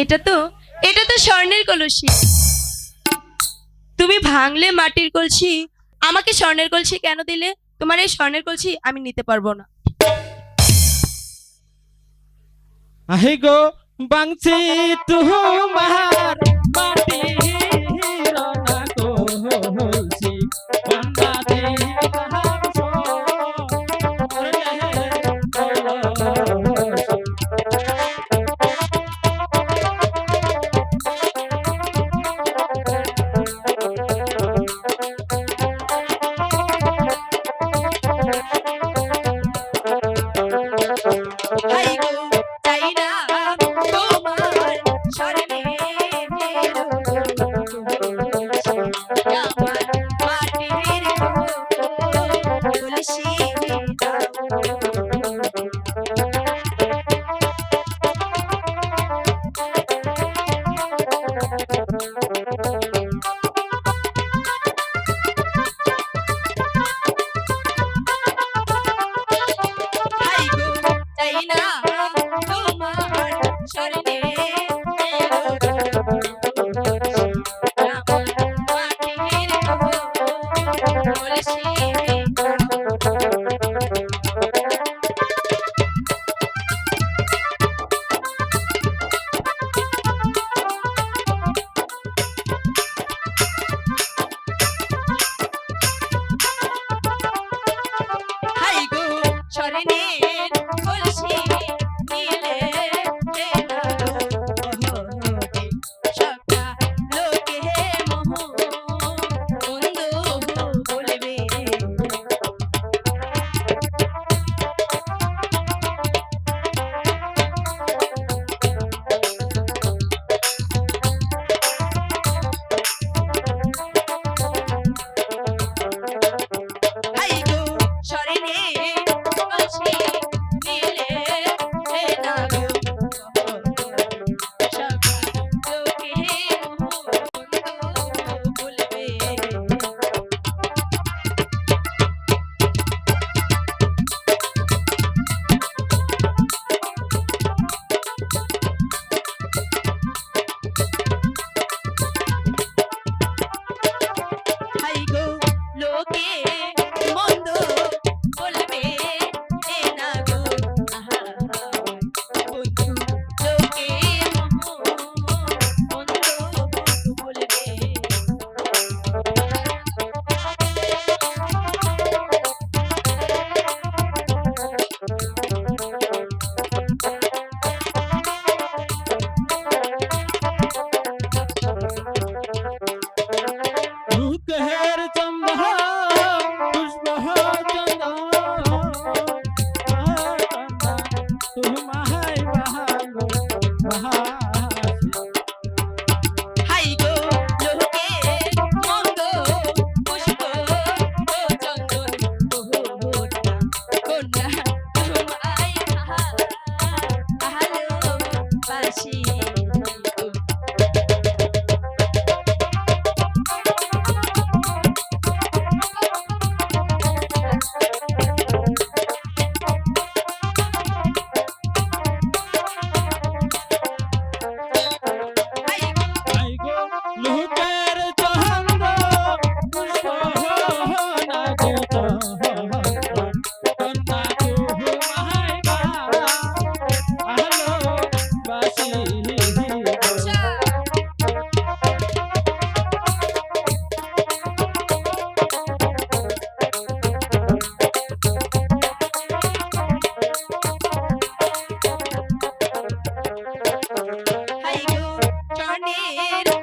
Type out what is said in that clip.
এটা তো এটা তো স্বর্ণের কলসি। তুমি ভাঙলে মাটির কলসি আমাকে স্বর্ণের কলসি কেন দিলে? তোমার এই স্বর্ণের কলসি আমি নিতে পারব না। গো মাটি need.